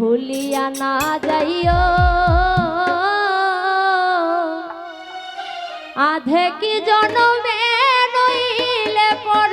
ভুলিয়া না যাইও। আধে কি জনমে নইলে পর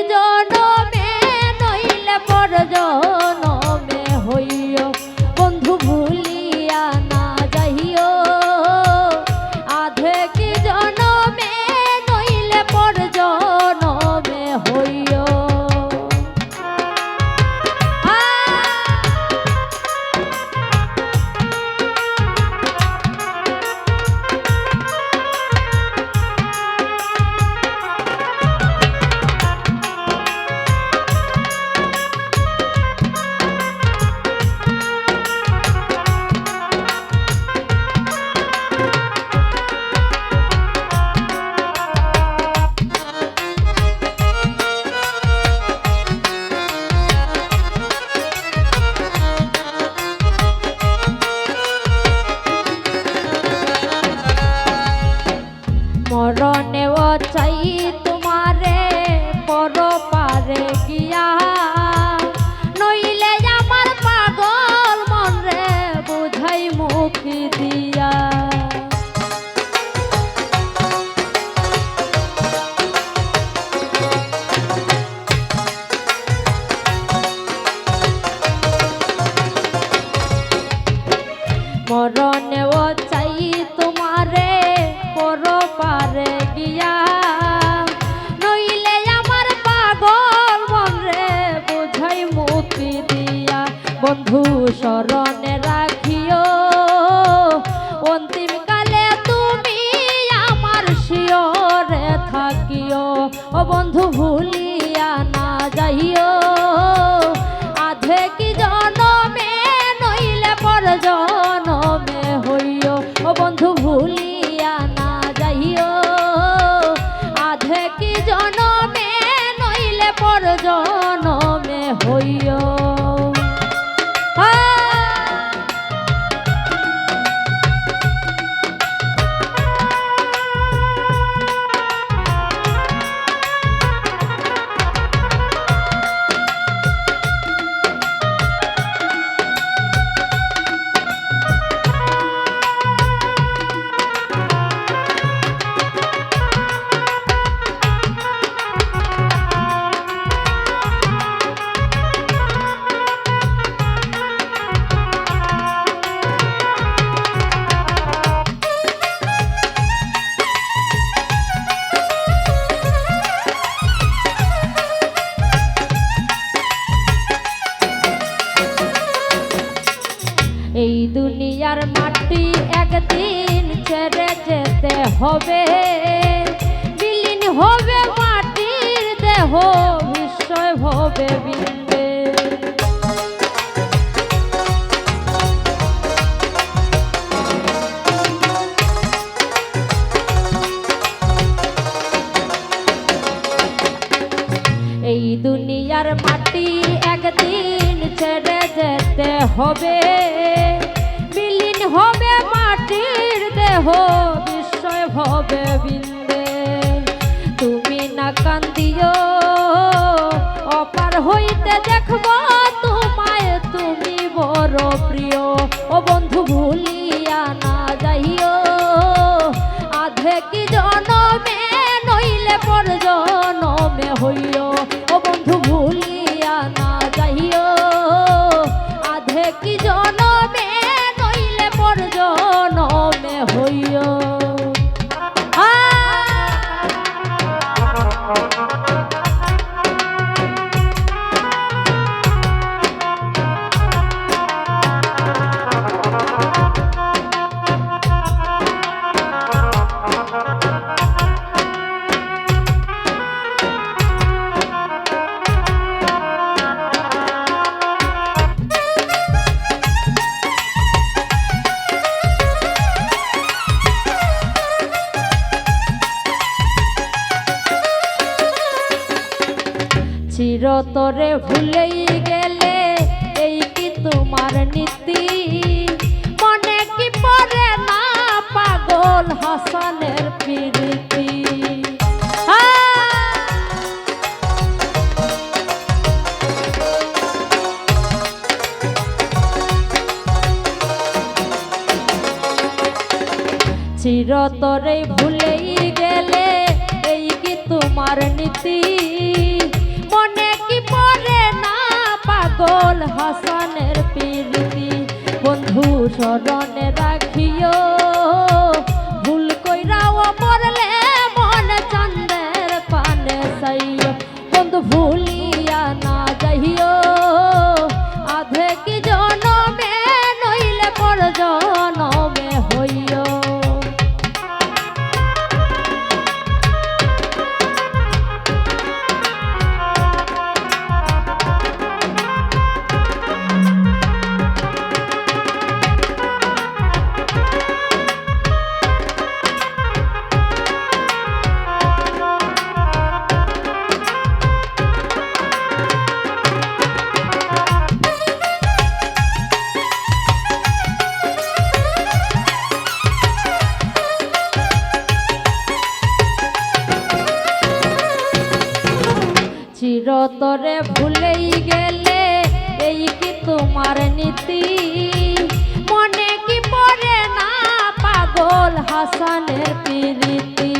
আধে বন্ধু স্মরণে রাখিও। অন্তিম কালে তুমি আমার শিওরে থাকিও। ও বন্ধু ভুলিয়া না যাইও। আধে কি জনমে নইলে পর জনমে হইও। ও বন্ধু ভুলিয়া না যাইও। আধে কি জনমে নইলে পর জনমে হইও। এই দুনিয়ার মাটি একদিন ছেড়ে যেতে হবে। বিলীন হবে মাটির দেহ, বিস্ময় হবে বিন্দে। এই দুনিয়ার মাটি একদিন ছেড়ে যেতে হবে। দেহ বিস্ময় হবে বিন্দে। তুমি না কান্দিও, অপার হইতে দেখব তোমায় তুমি বড় প্রিয়। ও বন্ধু ভুলিয়া না যাইও, আধে কি জনমে নইলে পর জনমে হইও। চিরতরে ভুলেই গেলে, এই কি তোমার নীতি? মনে কি পড়ে না পাগল হাসানের প্রীতি? চিরতরে ভুলেই গেলে, এই কি তোমার নীতি? পাগল হাসানের প্রীতি। বন্ধু স্মরণে রাখিও চিরতরে ভুলেই গেলে, এই কি তোমার নীতি? মনে কি পড়ে না পাগল হাসানের প্রীতি?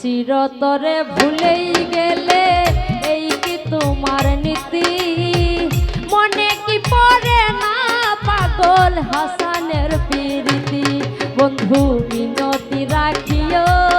চিরতরে ভুলেই গেলে, এই কি তোমার নীতি? পাগল হাসানের প্রীতি। বন্ধু মিনতি রাখিও।